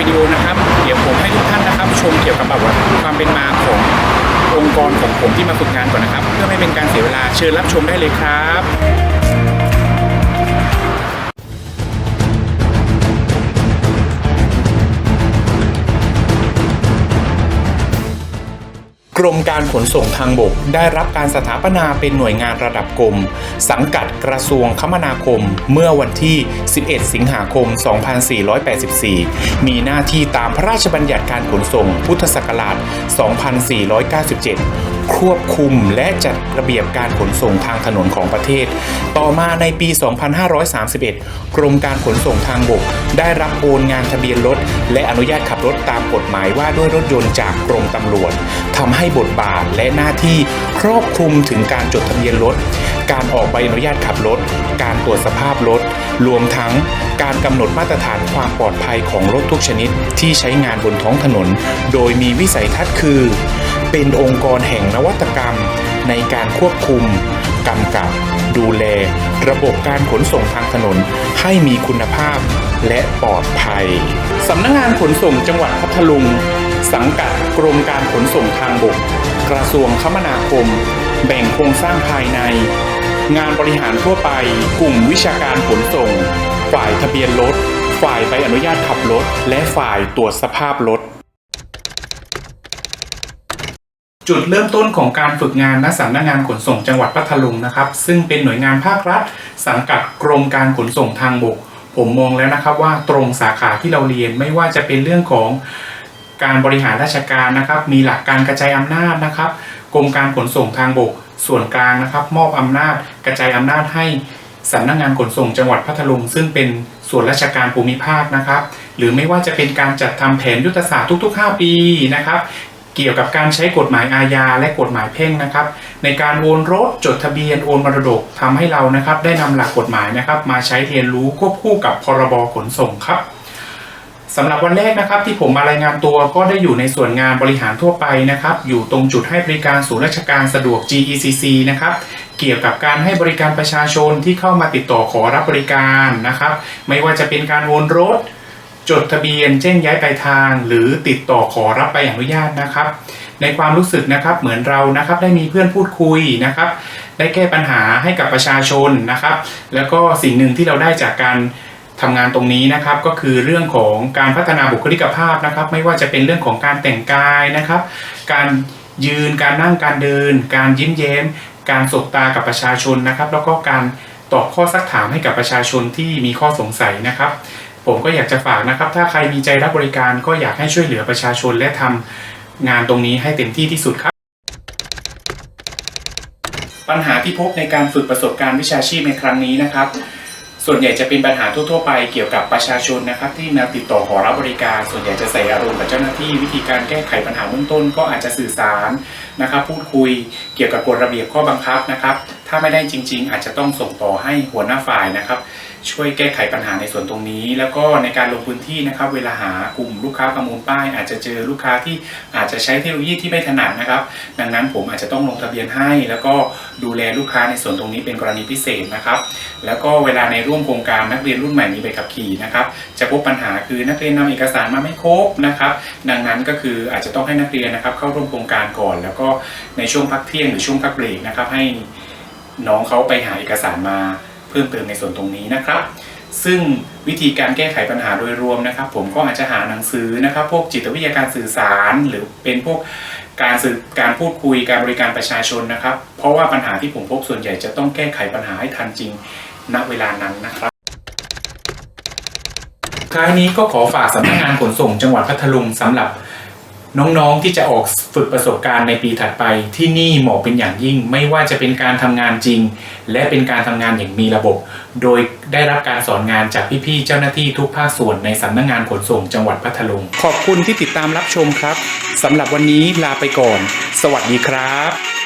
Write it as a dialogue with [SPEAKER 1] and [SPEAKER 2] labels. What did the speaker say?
[SPEAKER 1] วิดีโอนะครับ เดี๋ยวผมให้ทุกท่านนะครับ ชมเกี่ยวกับประวัติความเป็นมาขององค์กรของผมที่มาฝึกงานก่อนนะครับ เพื่อไม่เป็นการเสียเวลาเชิญรับชมได้เลยครับ รมการขนส่งทางบก ได้รับการสถาปนาเป็นหน่วยงานระดับกรม สังกัดกระทรวงคมนาคม เมื่อวันที่ 11 สิงหาคม 2484 มีหน้าที่ตามพระราชบัญญัติการขนส่ง พุทธศักราช 2497ควบคุมและจัดระเบียบการขนส่งทางถนนของประเทศ ต่อมาในปี 2531 กรมการขนส่งทางบก ได้รับโอนงานทะเบียนรถ และอนุญาตขับรถตามกฎหมายว่าด้วยรถยนต์จากกรมตำรวจทำให้บทบาทและหน้าที่ครอบคลุมถึงการจดทะเบียนรถ การออกใบอนุญาตขับรถ การตรวจสภาพรถ รวมทั้งการกำหนดมาตรฐานความปลอดภัยของรถทุกชนิดที่ใช้งานบนท้องถนน โดยมีวิสัยทัศน์คือ เป็นองค์กรแห่งนวัตกรรม ในการควบคุมกำกับ ดูแล ระบบการขนส่งทางถนนให้มีคุณภาพและปลอดภัยสำนักงานขนส่งจังหวัดพัทลุง สังกัดกรมการขนส่งทางบก กระทรวงคมนาคม แบ่งโครงสร้างภายใน งานบริหารทั่วไป กลุ่มวิชาการขนส่ง ฝ่ายทะเบียนรถ ฝ่ายใบอนุญาตขับรถ และฝ่ายตรวจสภาพรถ จุดเริ่มต้นของการฝึกงานณสำนักงานขนส่งจังหวัดพัทลุงนะครับ ซึ่งเป็นหน่วยงานภาครัฐ สังกัดกรมการขนส่งทางบก ผมมองแล้วนะครับว่าตรงสาขาที่เราเรียนไม่ว่าจะเป็นเรื่องของ การบริหารราชการนะครับ มีหลักการกระจายอำนาจนะครับ กรมการขนส่งทางบกส่วนกลางนะครับ มอบอำนาจกระจายอำนาจให้สำนักงานขนส่งจังหวัดพัทลุง ซึ่งเป็นส่วนราชการภูมิภาคนะครับ หรือไม่ว่าจะเป็นการจัดทำแผนยุทธศาสตร์ทุก ๆ 5 ปีนะครับ เกี่ยวกับการใช้กฎหมายอาญาและกฎหมายแพ่งนะครับ ในการโอนรถจดทะเบียนโอนมรดกทำให้เรานะครับ ได้นำหลักกฎหมายนะครับ มาใช้เรียนรู้ควบคู่กับพรบขนส่งครับ สำหรับวันแรกนะครับที่ผมมารายงานตัวก็ได้อยู่ในส่วนงานบริหารทั่วไปนะครับ อยู่ตรงจุดให้บริการศูนย์ราชการสะดวก GECC นะครับเกี่ยวกับการให้บริการประชาชนที่เข้ามาติดต่อขอรับบริการนะครับ ไม่ว่าจะเป็นการโอนรถ จดทะเบียนแจ้งย้ายปลายทาง หรือติดต่อขอรับใบอนุญาตนะครับ ในความรู้สึกนะครับเหมือนเรานะครับได้มีเพื่อนพูดคุยนะครับ ได้แก้ปัญหาให้กับประชาชนนะครับ แล้วก็สิ่งหนึ่งที่เราได้จากการ ทำงานตรงนี้นะครับก็คือเรื่องของการพัฒนาบุคลิกภาพนะครับ ไม่ว่าจะเป็นเรื่องของการแต่งกายนะครับ การยืนการนั่งการเดิน การยิ้มแย้ม การสบตากับประชาชนนะครับ แล้วก็การตอบข้อซักถามให้กับประชาชนที่มีข้อสงสัยนะครับ ผมก็อยากจะฝากนะครับ ถ้าใครมีใจรับบริการก็อยากให้ช่วยเหลือประชาชนและทำงานตรงนี้ให้เต็มที่ที่สุดครับ ปัญหาที่พบในการฝึกประสบการณ์วิชาชีพในครั้งนี้นะครับ ส่วนใหญ่จะเป็นปัญหาทั่วๆไปเกี่ยวกับประชาชนนะครับที่มาติดต่อขอรับบริการ ส่วนใหญ่จะใส่อารมณ์กับเจ้าหน้าที่วิธีการแก้ไขปัญหาเบื้องต้น ก็อาจจะสื่อสารนะครับพูดคุยเกี่ยวกับกฎระเบียบข้อบังคับนะครับ ถ้าไม่ได้จริง ๆ อาจจะต้องส่งต่อให้หัวหน้าฝ่ายนะครับ ช่วยแก้ไขปัญหาในส่วนตรงนี้ แล้วก็ในการลงพื้นที่นะครับ เวลาหากลุ่มลูกค้าประมูลป้าย อาจจะเจอลูกค้าที่อาจจะใช้เทคโนโลยีที่ไม่ถนัดนะครับ ดังนั้นผมอาจจะต้องลงทะเบียนให้ แล้วก็ดูแลลูกค้าในส่วนตรงนี้เป็นกรณีพิเศษนะครับ แล้วก็เวลาในร่วมโครงการนักเรียนรุ่นใหม่มีใบขับขี่นะครับ จะพบปัญหาคือนักเรียนนำเอกสารมาไม่ครบนะครับ ดังนั้นก็คืออาจจะต้องให้นักเรียนนะครับ เข้าร่วมโครงการก่อน แล้วก็ในช่วงพักเที่ยงหรือช่วงพักเบรกนะครับให้ น้องเขาไปหาเอกสารมาเพิ่มเติมในส่วนตรงนี้นะครับ ซึ่งวิธีการแก้ไขปัญหาโดยรวมนะครับ ผมก็อาจจะหาหนังสือนะครับ พวกจิตวิทยาการสื่อสาร หรือเป็นพวกการสื่อการพูดคุยการบริการประชาชนนะครับ เพราะว่าปัญหาที่ผมพบส่วนใหญ่จะต้องแก้ไขปัญหาให้ทันจริงณเวลานั้นนะครับท้ายนี้ก็ขอฝากสำนักงานขนส่งจังหวัดพัทลุงสำหรับ น้องๆที่จะออกฝึกประสบการณ์ในปีถัดไป ที่นี่เหมาะเป็นอย่างยิ่ง ไม่ว่าจะเป็นการทำงานจริง และเป็นการทำงานอย่างมีระบบ โดยได้รับการสอนงานจากพี่ๆเจ้าหน้าที่ทุกภาคส่วนในสำนักงานขนส่งจังหวัดพัทลุง ขอบคุณที่ติดตามรับชมครับสำหรับวันนี้ลาไปก่อน สวัสดีครับ